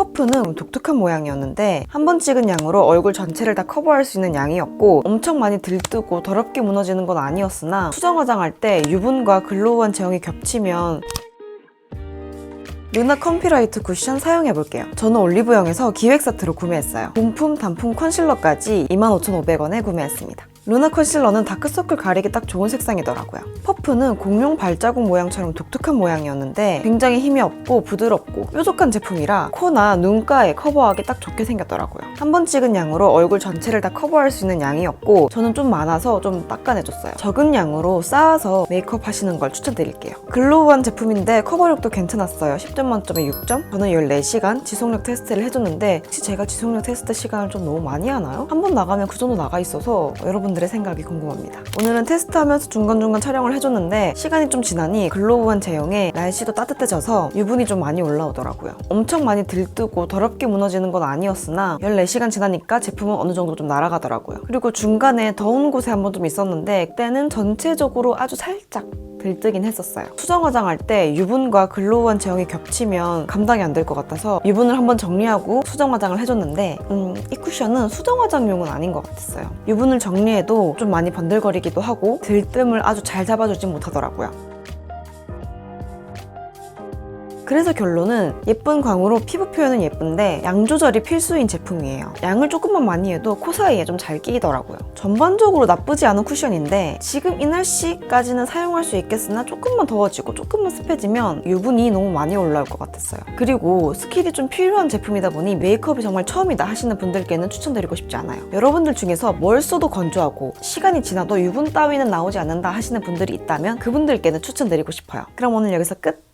퍼프는 독특한 모양이었는데 한 번 찍은 양으로 얼굴 전체를 다 커버할 수 있는 양이었고 엄청 많이 들뜨고 더럽게 무너지는 건 아니었으나 수정 화장할 때 유분과 글로우한 제형이 겹치면 루나 컴피라이트 쿠션 사용해볼게요. 저는 올리브영에서 기획 세트로 구매했어요. 본품, 단품 컨실러까지 25,500원에 구매했습니다. 루나 컨실러는 다크서클 가리기 딱 좋은 색상이더라고요. 퍼프는 공룡 발자국 모양처럼 독특한 모양이었는데 굉장히 힘이 없고 부드럽고 뾰족한 제품이라 코나 눈가에 커버하기 딱 좋게 생겼더라고요. 한 번 찍은 양으로 얼굴 전체를 다 커버할 수 있는 양이었고 저는 좀 많아서 좀 닦아내줬어요. 적은 양으로 쌓아서 메이크업 하시는 걸 추천드릴게요. 글로우한 제품인데 커버력도 괜찮았어요. 10점 만점에 6점? 저는 14시간 지속력 테스트를 해줬는데 혹시 제가 지속력 테스트 시간을 좀 너무 많이 하나요? 한 번 나가면 그 정도 나가 있어서 여러분 들의 생각이 궁금합니다. 오늘은 테스트하면서 중간중간 촬영을 해줬는데 시간이 좀 지나니 글로우한 제형에 날씨도 따뜻해져서 유분이 좀 많이 올라오더라고요. 엄청 많이 들뜨고 더럽게 무너지는 건 아니었으나 14시간 지나니까 제품은 어느 정도 좀 날아가더라고요. 그리고 중간에 더운 곳에 한 번 좀 있었는데 그때는 전체적으로 아주 살짝 들뜨긴 했었어요. 수정 화장할 때 유분과 글로우한 제형이 겹치면 감당이 안 될 것 같아서 유분을 한번 정리하고 수정 화장을 해줬는데 음, 이 쿠션은 수정 화장용은 아닌 것 같았어요. 유분을 정리해도 좀 많이 번들거리기도 하고 들뜸을 아주 잘 잡아주진 못하더라고요. 그래서 결론은 예쁜 광으로 피부 표현은 예쁜데 양 조절이 필수인 제품이에요. 양을 조금만 많이 해도 코 사이에 좀 잘 끼더라고요. 전반적으로 나쁘지 않은 쿠션인데 지금 이 날씨까지는 사용할 수 있겠으나 조금만 더워지고 조금만 습해지면 유분이 너무 많이 올라올 것 같았어요. 그리고 스킬이 좀 필요한 제품이다 보니 메이크업이 정말 처음이다 하시는 분들께는 추천드리고 싶지 않아요. 여러분들 중에서 뭘 써도 건조하고 시간이 지나도 유분 따위는 나오지 않는다 하시는 분들이 있다면 그분들께는 추천드리고 싶어요. 그럼 오늘 여기서 끝!